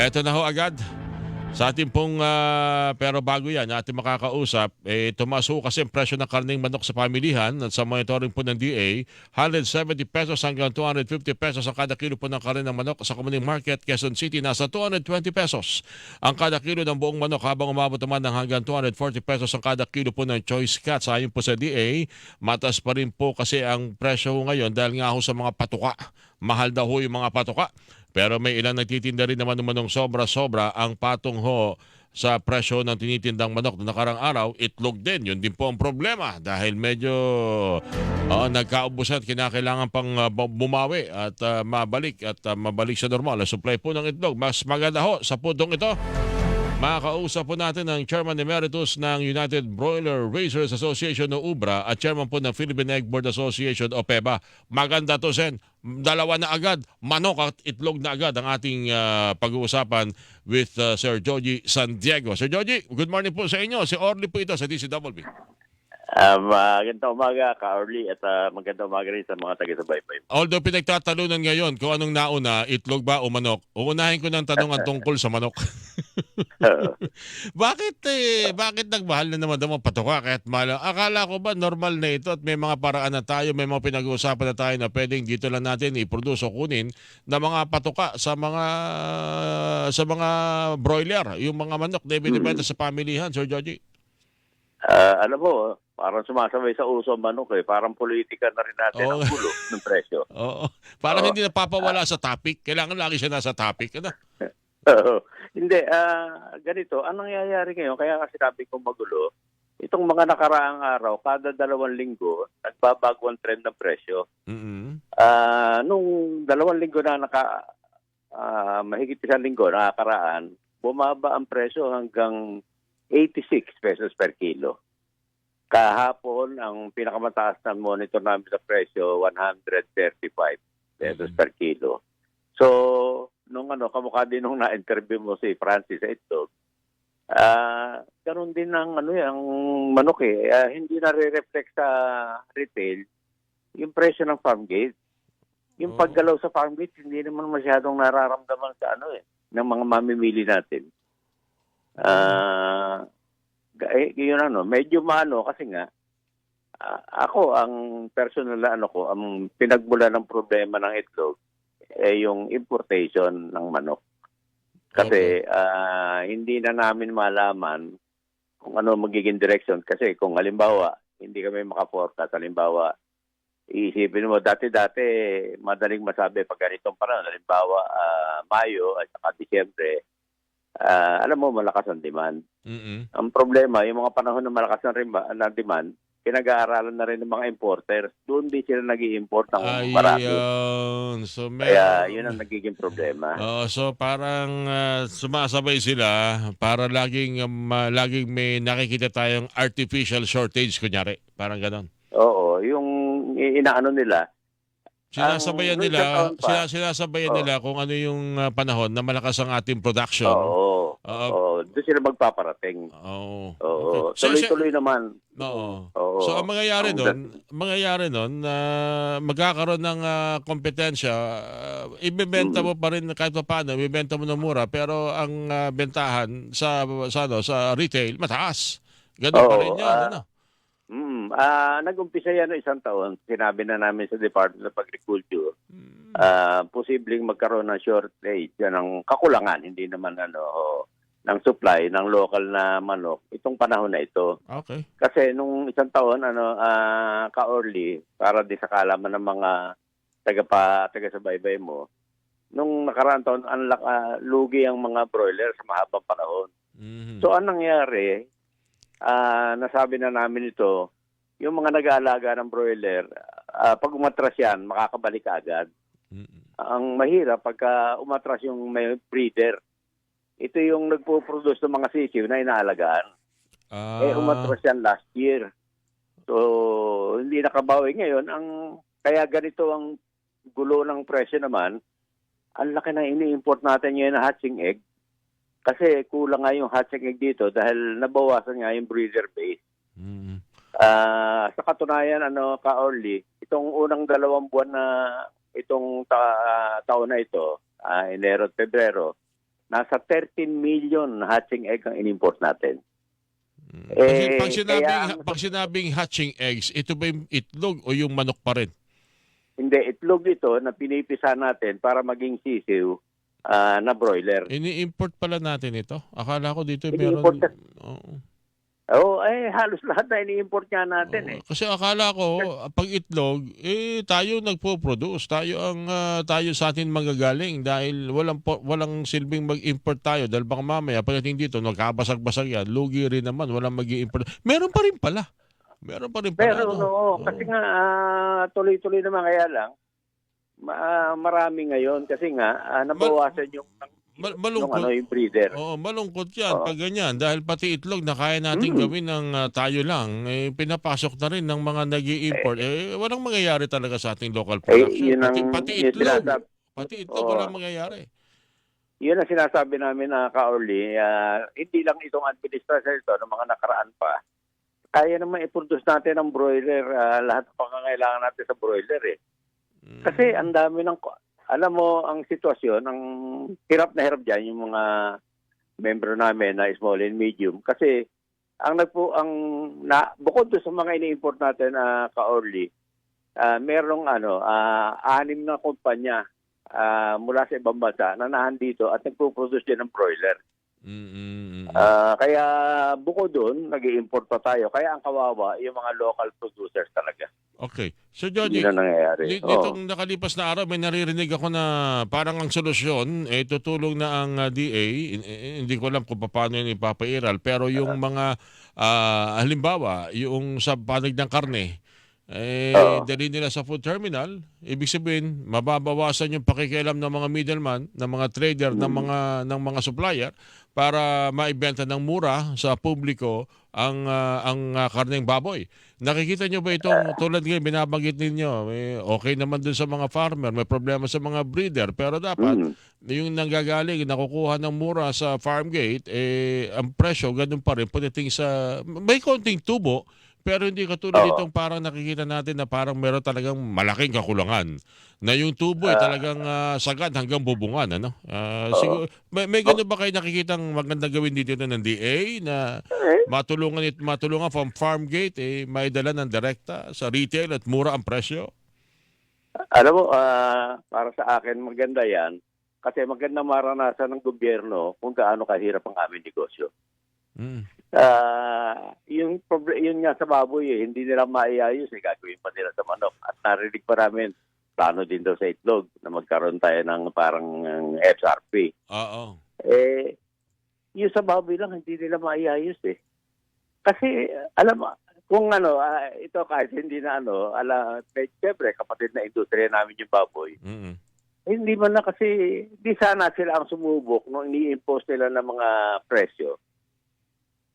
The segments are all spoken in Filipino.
Eto na ho agad. Sa ating pong, ah, pero bago yan, ating makakausap, eh, tumaas ho kasi ang presyo ng karning manok sa pamilihan at sa monitoring po ng DA, 170 pesos hanggang 250 pesos ang kada kilo po ng karne ng manok sa Community Market, Quezon City, nasa 220 pesos ang kada kilo ng buong manok habang umabot naman ng hanggang 240 pesos ang kada kilo po ng choice cuts. Ayon po sa DA, matas pa rin po kasi ang presyo ngayon dahil nga ho sa mga patuka. Mahal daw ho yung mga patuka. Pero may ilang nagtitinda rin naman ng sobra-sobra ang patong ho sa presyo ng tinitindang manok na nakarang araw, itlog din. Yun din po ang problema dahil medyo uh, nagkaubusan at kinakailangan pang uh, bu- bumawi at uh, mabalik at uh, mabalik sa normal. Ang supply po ng itlog, mas maganda ho sa putong ito. Makakausap po natin ang Chairman Emeritus ng United Broiler Raisers Association o UBRA at Chairman po ng Philippine Egg Board Association o PEBA. Maganda to, Sen. Dalawa na agad, manok at itlog na agad ang ating ah, pag-uusapan with ah, Sir Joji San Diego. Sir Joji, good morning po sa inyo. Si Orly po ito sa DCWB. Uh, magandang umaga, ka-Orly, at uh, magandang umaga rin sa mga taga-subaybay. Although pinagtatalunan ngayon kung anong nauna, itlog ba o manok, uunahin ko ng tanong ang tungkol sa manok. bakit eh, bakit nagmahal na naman daw ang patuka kahit mahal? Akala ko ba normal na ito at may mga paraan na tayo, may mga pinag-uusapan na tayo na pwedeng dito lang natin i-produce o kunin na mga patuka sa mga sa mga broiler, yung mga manok na ibinibenta sa pamilihan, Sir Joji. Uh, alam mo, parang sumasabay sa uso ang manok eh. Parang politika na rin natin Oo. ang gulo ng presyo. Oo. Parang Oo. hindi napapawala sa topic. Kailangan lagi siya nasa topic. Ano? Oo. Hindi, ah ganito, anong nangyayari ngayon? Kaya kasi sabi ko magulo, itong mga nakaraang araw, kada dalawang linggo, nagbabago ang trend ng presyo. mm Ah, nung dalawang linggo na naka, ah, mahigit isang linggo nakakaraan, bumaba ang presyo hanggang 86 pesos per kilo. Kahapon, ang pinakamataas na monitor namin sa presyo, 135 pesos Mhm. per kilo. So, nung ano, kamukha din nung na-interview mo si Francis itlog, ah, ganun din ang ano yung manok eh. Ah, hindi na re-reflect sa retail yung presyo ng farm gate. Oh. Yung paggalaw sa farm gate, hindi naman masyadong nararamdaman sa ano eh, ng mga mamimili natin. Ah, eh, yun ano, medyo maano kasi nga, ah, ako ang personal na ano ko, ang pinagmula ng problema ng itlog, eh yung importation ng manok. Kasi ah, hindi na namin malaman kung ano magiging direction. Kasi kung halimbawa, hindi kami makaforecast, halimbawa, iisipin mo, dati-dati, madaling masabi pag ganitong panahon, halimbawa, ah, Mayo at saka Disyembre, ah, alam mo, malakas ang demand. mm Ang problema, yung mga panahon na malakas ang rima- na demand, pinag-aaralan na rin ng mga importers. Doon din sila nag import ng marami. Ayun. So, Kaya meron- yun ang nagiging problema. Oo, so parang ah, sumasabay sila para laging um, ah, laging may nakikita tayong artificial shortage kunyari. Parang ganon. Oo, yung inaano nila, Sinasabayan Ang nila, pa. sila, sinasabayan Oo. nila kung ano yung ah, panahon na malakas ang ating production. oo, Oo. oo, doon sila magpaparating. Oo. Oo, Okay. So, tuloy-tuloy naman. Oo. Oo. So ang mangyayari Ang doon, mangyayari doon na magkakaroon ng ah, kompetensya, ah, ibebenta mo pa rin kahit pa paano, ibebenta mo ng mura pero ang ah, bentahan sa sa ano, sa retail mataas. Ganun pa Oo, rin 'yan, ah, ano? Mm, ah, nag-umpisa yan isang taon. Sinabi na namin sa Department of Agriculture, Mm, ah, posibleng magkaroon ng shortage, yan ang kakulangan, hindi naman ano, ng supply ng local na manok itong panahon na ito. Okay. Kasi nung isang taon, ano, ah, ka-early, para di sa kalaman ng mga taga pa, taga sa baybay mo, nung nakaraan taon, ang ah, lugi ang mga broiler sa mahabang panahon. Mhm. So, anong nangyari, ah, nasabi na namin ito, yung mga nag-aalaga ng broiler, ah, pag umatras yan, makakabalik ka agad. Mhm. Ang mahirap, pagka umatras yung may breeder, ito yung nagpo-produce ng mga sisiw na inaalagaan. Ah, Eh, umatras yan last year. So, hindi nakabawi ngayon. Ang, kaya ganito ang gulo ng presyo naman, ang laki na ini-import natin ngayon na hatching egg. Kasi kulang nga yung hatching egg dito dahil nabawasan nga yung breeder base. mhm. Ah, sa katunayan, ano, ka-Orly, itong unang dalawang buwan na itong ta- taon na ito, ah, Enero at Pebrero, nasa 13 million hatching egg ang in-import natin. Mm. Kasi Eh, pag sinabing, kaya- pag sinabing hatching eggs, ito ba yung itlog o yung manok pa rin? Hindi, itlog ito na pinipisa natin para maging sisiw ah, na broiler. Ini-import pala natin ito. Akala ko dito meron... Oo. Oo, eh, halos lahat na ini-import nga natin eh. Oo. Kasi akala ko, pag itlog, eh, tayo nagpo-produce. Tayo ang, ah, tayo sa atin magagaling dahil walang, po- walang silbing mag-import tayo. Dahil baka mamaya, pagdating dito, nagkabasag-basag yan. Lugi rin naman, walang mag import Meron pa rin pala. Meron pa rin pala. Pero no? no, Oo. kasi nga ah, tuloy-tuloy naman kaya lang ma- ah, marami ngayon kasi nga ah, nabawasan yung Mal- yung malungkot. ano yung breeder. Oo, malungkot yan Oo. pag ganyan. Dahil pati itlog na kaya natin Mm. gawin ng ah, tayo lang, eh, pinapasok na rin ng mga nag import Eh, walang mangyayari talaga sa ating local Eh, production. yun ang pati, pati yun itlog. sinasab- Pati itlog, Oo. walang mangyayari. yun ang sinasabi namin na kaorli, ah, hindi lang itong administrasyon ito ng mga nakaraan pa. Kaya naman i-produce natin ang broiler, ah, lahat ng pangangailangan natin sa broiler eh. Mm. Kasi ang dami ng, alam mo, ang sitwasyon, ang hirap na hirap dyan, yung mga membro namin na small and medium. Kasi ang nagpo, ang, na, bukod doon sa mga ini-import natin na ka-orly, ah, merong ano, ah, anim na kumpanya ah, mula sa ibang bansa na dito at nagpo-produce din ng broiler. Mm, mm, mm. Ah, kaya bukod doon, nag import pa tayo. Kaya ang kawawa, yung mga local producers talaga. okay. So, Johnny, ang nangyayari. Ni- Oo. Nitong nakalipas na araw, may naririnig ako na parang ang solusyon, eh, tutulong na ang ah, DA. In- eh, hindi ko alam kung paano yun ipapairal. Pero yung mga, ah, halimbawa, yung sa panig ng karne, eh, Oo. dali nila sa food terminal. Ibig sabihin, mababawasan yung pakikialam ng mga middleman, ng mga trader, ng mga ng mga supplier para maibenta ng mura sa publiko ang ah, ang ah, karneng baboy. Nakikita nyo ba itong tulad ngayon binabanggit ninyo, eh, okay naman dun sa mga farmer, may problema sa mga breeder, pero dapat Mm. yung nanggagaling, nakukuha ng mura sa farm gate, eh, ang presyo ganun pa rin pagdating sa, may konting tubo, pero hindi katulad Oo. itong parang nakikita natin na parang meron talagang malaking kakulangan. Na yung tubo ay Ah. talagang ah, sagad hanggang bubungan. Ano? Ah, siguro, may, may ganun ba kayo nakikitang magandang gawin dito na ng DA na Eh, matulungan it matulungan from farm gate eh maidala ng direkta sa retail at mura ang presyo. Alam mo, ah, para sa akin maganda yan kasi maganda maranasan ng gobyerno kung gaano kahirap ang aming negosyo. Mm. Ah, yung proble- yun nga sa baboy eh, hindi nila maiayos eh, gagawin pa nila sa manok. At narinig pa namin, plano din daw sa itlog na magkaroon tayo ng parang SRP. Oo. Eh, yung sa baboy lang, hindi nila maiayos eh. Kasi, alam mo, kung ano, ah, ito kahit hindi na ano, ala, siyempre, kapatid na industriya namin yung baboy, Mm. hindi man na kasi, di sana sila ang sumubok nung ini-impose nila ng mga presyo.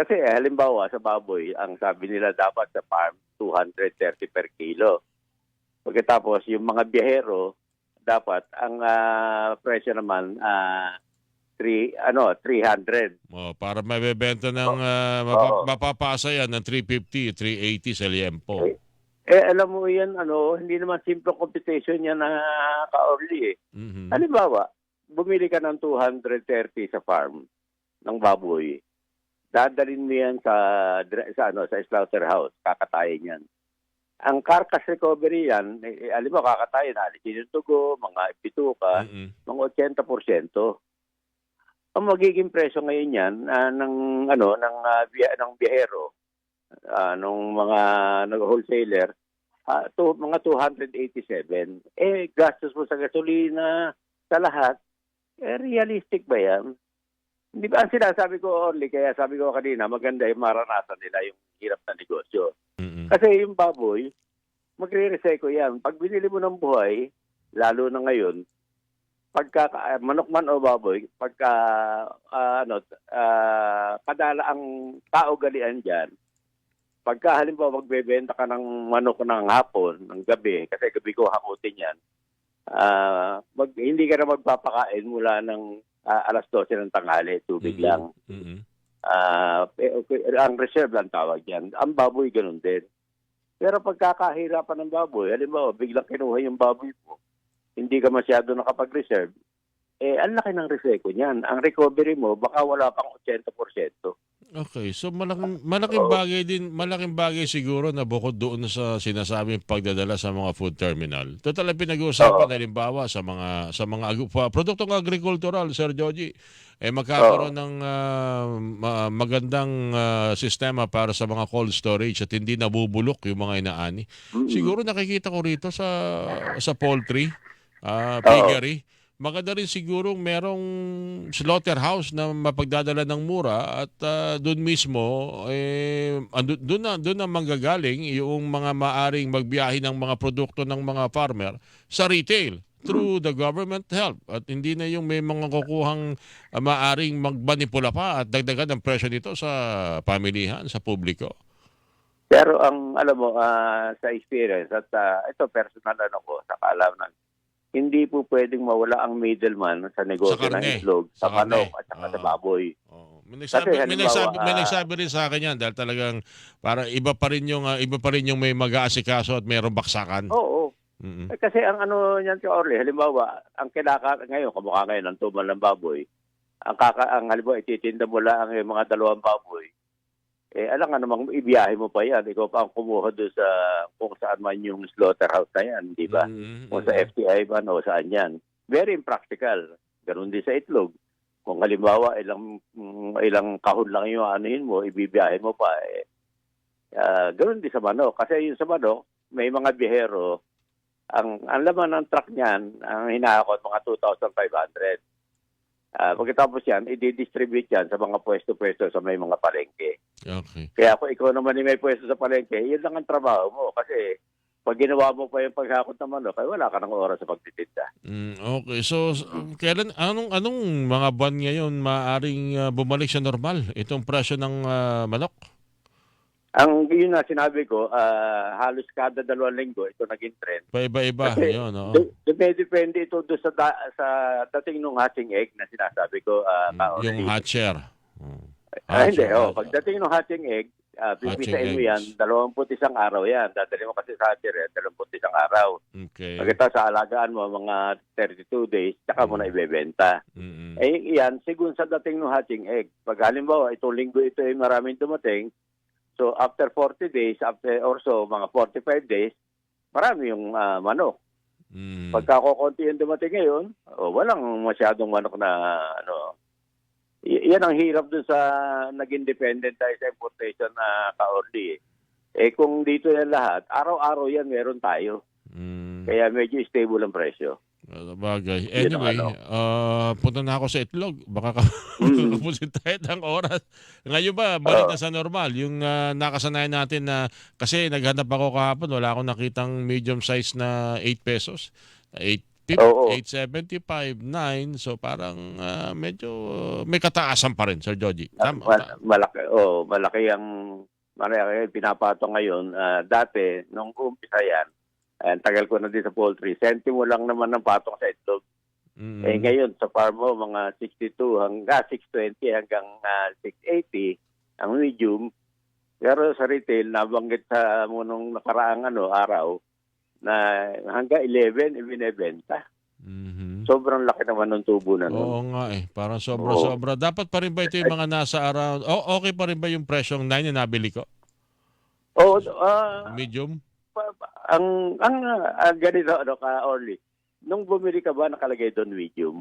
Kasi eh, halimbawa sa baboy, ang sabi nila dapat sa farm, 230 per kilo. Pagkatapos yung mga biyahero, dapat ang ah, presyo naman, ah, three, ano, 300. Oh, para mabebenta ng Oo. ah, mapa- Oo. mapapasa yan ng 350, 380 sa liempo. Eh, Eh, alam mo yan, ano, hindi naman simple competition yan na ka-orly eh. Mhm. Halimbawa, bumili ka ng 230 sa farm ng baboy. Dadalhin mo yan sa, sa, ano, sa slaughterhouse. Kakatayin yan. Ang carcass recovery yan, eh, eh, alam mo, kakatayin, alisin yung tugo, mga bituka, Mhm. mga 80%. Ang magiging presyo ngayon yan ah, ng ano ng ah, biya, ng biyahero ah, nung mga nag-wholesaler ah, to, mga 287. Eh gastos mo sa gasolina sa lahat eh realistic ba yan? Hindi ba ang sinasabi ko only kaya sabi ko kanina maganda yung maranasan nila yung hirap na negosyo. Mhm. Kasi yung baboy, magre-recycle yan. Pag binili mo ng buhay, lalo na ngayon, pagka ah, manok man o baboy, pagka ah, ano, ah, kadala ang tao galian diyan. Pagka halimbawa magbebenta ka ng manok ng hapon, ng gabi, kasi gabi ko hakutin yan, ah, mag, hindi ka na magpapakain mula ng ah, alas 12 ng tanghali, tubig Mhm. lang. Eh, okay, ang reserve lang tawag yan. Ang baboy ganun din. Pero pagkakahirapan ng baboy, halimbawa, biglang kinuha yung baboy mo, hindi ka masyado nakapag-reserve, eh, ang laki ng reseco niyan. Ang recovery mo, baka wala pang 80%. Okay, so malaking malaking Oo. bagay din, malaking bagay siguro na bukod doon sa sinasabing pagdadala sa mga food terminal. Total ang pinag-uusapan Oo. halimbawa sa mga sa mga agu- pa- produktong agricultural, Sir Joji, eh magkakaroon ng ah, ma- magandang ah, sistema para sa mga cold storage at hindi nabubulok yung mga inaani. Siguro nakikita ko rito sa sa poultry, ah, Oo. piggery. Maganda rin siguro merong slaughterhouse na mapagdadala ng mura at ah, doon mismo eh doon na doon na manggagaling yung mga maaring magbiyahe ng mga produkto ng mga farmer sa retail through the government help at hindi na yung may mga kukuhang ah, maaring magmanipula pa at dagdagan ng presyo nito sa pamilihan, sa publiko. Pero ang alam mo ah, sa experience at ah, ito personal ano ko sa kaalaman hindi po pwedeng mawala ang middleman sa negosyo Sa ng karne. itlog, Sa sa manok karne. at saka Oo. sa baboy. Oh, may nagsabi, Kasi may halimbawa, nagsabi, may ah, nagsabi rin sa akin yan dahil talagang para iba pa rin yung ah, iba pa rin yung may mag-aasikaso at mayroong baksakan. Oo. Mm-mm. Eh, kasi ang ano niyan si Orly, halimbawa, ang kinaka ngayon, kamukha ngayon ng tumal ng baboy, ang kaka ang halimbawa ititinda mo lang ang mga dalawang baboy. Eh alam nga namang ibiyahe mo pa yan. Ikaw pa ang kumuha doon sa kung saan man yung slaughterhouse na yan, di ba? Mm-mm. Kung sa FTI man o saan yan. Very impractical. Ganun din sa itlog. Kung halimbawa ilang mm, ilang kahon lang yung anuhin mo, ibibiyahe mo pa eh. ah, ganun din sa manok. Kasi yung sa manok, may mga bihero, ang, ang laman ng truck niyan, ang hinahakot mga 2,500. Ah, pagkatapos yan, i-distribute yan sa mga pwesto-pwesto sa may mga palengke. Okay. Kaya kung ikaw naman yung may pwesto sa palengke, yun lang ang trabaho mo. Kasi pag ginawa mo pa yung paghakot ng manok, ay wala ka ng oras sa pagtitinda. Mm, okay. So kailan anong anong mga buwan ngayon maaring ah, bumalik sa normal itong presyo ng ah, manok? Ang yun na sinabi ko, ah, halos kada dalawang linggo ito naging trend. Paiba-iba 'yon, oo. De- Depende ito doon sa, da- sa dating ng hatching egg na sinasabi ko. ah, Mm, yung hatcher. Oh. Ah, hindi. Oh, pagdating ng hatching egg, uh, pipisain mo yan, 21 araw yan. Dadali mo kasi sa hatcher yan, 21 araw. Okay. Pagkatapos sa alagaan mo, mga 32 days, tsaka mo na Mm. ibebenta. Mm-mm. Eh, yan, sigun sa dating ng hatching egg. Pag halimbawa, itong linggo ito ay maraming dumating, so after 40 days, after or so, mga 45 days, marami yung ah, manok. Mm. Pagka kukunti yung dumating ngayon, oh, walang masyadong manok na ano. Y- yan ang hirap dun sa naging dependent tayo sa importation na ka-orly. Eh. eh kung dito yan lahat, araw-araw yan meron tayo. Mm. Kaya medyo stable ang presyo. Ah, Bagay. Yun ang Anyway, ano. ah, punta na ako sa itlog. Baka ka Mm. kapusin tayo ng oras. Ngayon ba, balik Oo. na sa normal. Yung ah, nakasanayan natin na, kasi naghanap ako kahapon, wala akong nakitang medium size na 8 pesos. 8 Oo. 875, 9. So parang ah, medyo may kataasan pa rin, Sir Joji. Tama. Ma- malaki, oh, malaki ang malaki ang pinapato ngayon. Ah, dati, nung umpisa yan, eh, tagal ko na din sa poultry, sentimo lang naman ng patong sa itlog. Mm. Eh ngayon sa farm mo mga 62 hanggang 620 hanggang ah, 680 ang medium. Pero sa retail nabanggit sa mo nung nakaraang ano araw na hanggang 11 ibinebenta. Mhm. Sobrang laki naman ng tubo na nun. Oo nga eh. Parang sobra-sobra. Dapat pa rin ba ito yung mga nasa around... Oh, okay pa rin ba yung presyong 9 na nabili ko? Oh, ah, Medium? Ang ang ah, ganito ano ka Orly. Nung bumili ka ba nakalagay doon medium?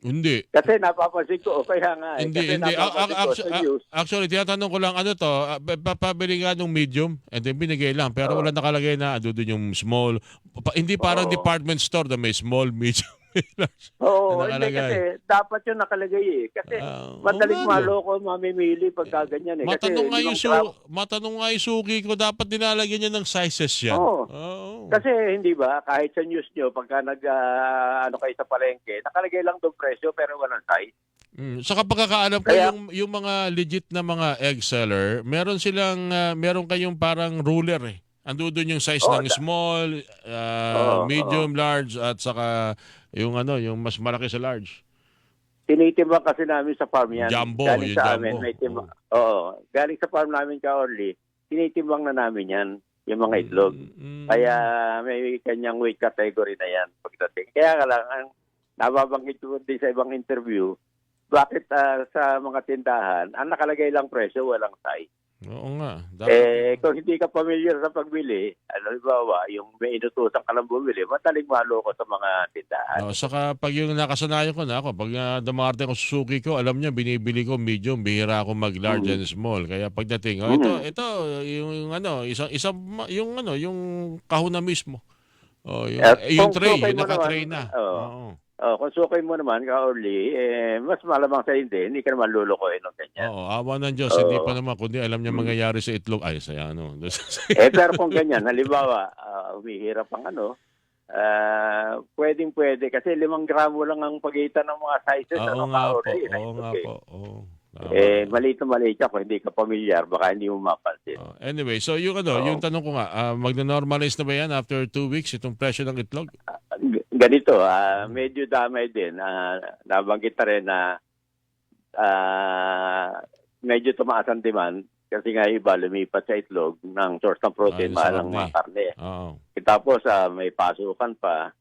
Hindi. Kasi napapansin ko, kaya nga eh. Hindi, kasi hindi. A- a- napapansin ko actu- sa news, Actually, tinatanong ko lang ano to, ah, pa- papabili nga nung medium, and then binigay lang. Pero Oo. wala nakalagay na, ando doon yung small. Pa- hindi parang Oo. department store na may small, medium. Oo, hindi kasi dapat yung nakalagay eh. Kasi oo madaling no. maloko, mamimili pagka ganyan eh. Kasi Matanong nga, yung su- matanong nga yung suki ko, dapat dinalagyan niya ng sizes yan. Oo. Oo. Kasi hindi ba, kahit sa news nyo, pagka nag, ah, ano kayo sa palengke, nakalagay lang doon presyo pero walang size. Mm. Sa kapagkakaalam ko, yung, yung mga legit na mga egg seller, meron silang, ah, meron kayong parang ruler eh. Ando doon yung size Oo, ng small, ah, Oo, medium, large, at saka yung ano, yung mas malaki sa large. Tinitimbang kasi namin sa farm yan. Jumbo, galing yung sa jumbo. amin. May timba- Oo. Galing sa farm namin ka Orly, tinitimbang na namin yan, yung mga itlog. Mm, mm. Kaya may kanyang weight category na yan pagdating. Kaya ka lang, ang nababanggit ko din sa ibang interview, bakit ah, sa mga tindahan, ang nakalagay lang presyo, walang size. Oo nga. Dapat, Eh, kung hindi ka familiar sa pagbili, ano ba, yung may inutusan ka lang bumili, madaling maloko sa mga tindahan. Oh, saka pag yung nakasanayan ko na ako, pag uh, dumarating ko sa Suzuki ko, alam niya, binibili ko medium, bihira ako mag large Mm. and small. Kaya pagdating, oh, ito, Mm. ito, yung, yung ano, isang, isang, yung ano, yung kahon na mismo. Oh, yung, At eh, yung tray, yung naka-tray na. oo. Oo. Oh, kung sukay mo naman, ka-Orly, eh, mas malamang sa hindi, hindi ka naman lulukoy ng ganyan. Oo, awa ng Diyos, hindi Oo. pa naman, kundi alam niya Mm. mangyayari sa itlog. Ay, sa ano. Eh, pero kung ganyan, halimbawa, uh, humihirap ang ano, ah, pwedeng pwede, kasi limang gramo lang ang pagitan ng mga sizes. Oo ano, nga po, oo ito, nga po. Oo. Tama. Eh, maliit na maliit ka, kung hindi ka pamilyar, baka hindi mo mapansin. Oh, anyway, so yung ano, Oo. yung tanong ko nga, ah, magna-normalize na ba yan after two weeks itong presyo ng itlog? Ganito, ah, medyo damay din. Ah, nabanggit na rin na ah, medyo tumaas ang demand kasi nga iba lumipat sa itlog ng source ng protein, Ayun sa mahal ang mga karne. Oo. Tapos ah, may pasukan pa.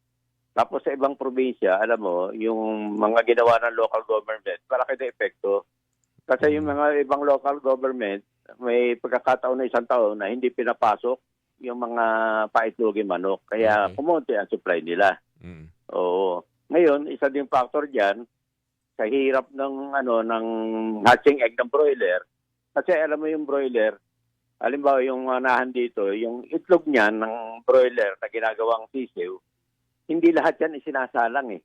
Tapos sa ibang probinsya, alam mo, yung mga ginawa ng local government, malaki na epekto. Kasi yung mga ibang local government, may pagkakataon na isang taon na hindi pinapasok yung mga paitlogin manok. Kaya Okay. kumunti ang supply nila. Mm. Oo. Ngayon, isa ding factor diyan sa hirap ng ano ng hatching egg ng broiler. Kasi alam mo yung broiler, halimbawa yung anahan dito, yung itlog niyan ng broiler na ginagawang sisiw, hindi lahat yan isinasalang eh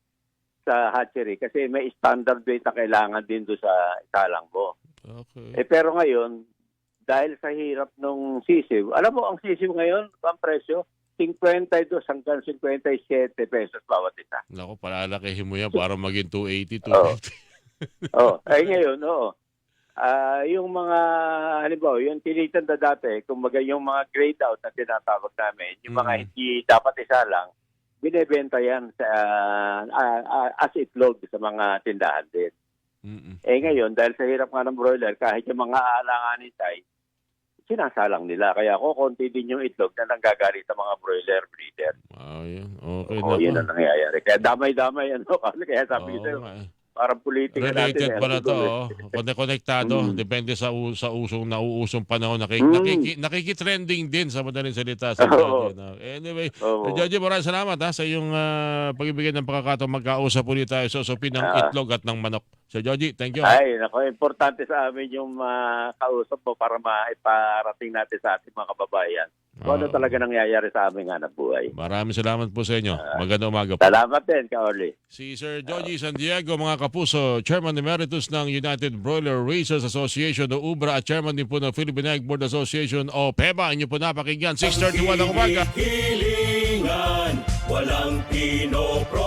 sa hatchery kasi may standard weight na kailangan din do sa isalang mo. Okay. Eh pero ngayon, dahil sa hirap ng sisiw, alam mo ang sisiw ngayon, ang presyo, 52 hanggang 57 pesos bawat isa. Naku, palalakihin mo yan para maging 280, Oo. 250. Oh, ay ngayon, oo. Ah, yung mga halimbawa, yung tinitanda dati, kumbaga yung mga grade out na tinatawag namin, yung mga Mm. hindi dapat isa lang, binebenta yan sa ah, ah, as itlog sa mga tindahan din. Mm-mm. Eh ngayon, dahil sa hirap nga ng broiler, kahit yung mga aalanganin tayo, sinasalang nila. Kaya ko, konti din yung itlog na nanggagaling sa mga broiler breeder. Ah, yun. Okay Oo, na. yun ang nangyayari. Kaya damay-damay, ano, kaya sabi ko sa'yo, parang politika natin. Related eh, pala ano, to, eh. oh. Konektado, Mm. depende sa sa usong nauusong panahon. Nakik, Mm. nakiki, nakikitrending din sa madaling salita sa no? Anyway, Oo. uh, Jojo, maraming salamat ha, sa iyong ah, pagbibigay ng pagkakataon. Magkausap ulit tayo sa usapin ng Ah. itlog at ng manok. So, Joji, thank you. Ay, nako, importante sa amin yung makausap mo para maiparating natin sa ating mga kababayan kung ano Ah, talaga nangyayari sa aming hanap buhay. Maraming salamat po sa inyo. Magandang umaga po. Salamat din, Kaoli. Si Sir Joji San Diego, mga kapuso, Chairman Emeritus ng United Broiler Raisers Association o UBRA at Chairman din po ng Philippine Egg Board Association o PEBA. Inyo po napakinggan, 6.31 ng umaga. Hilingan, walang pinopro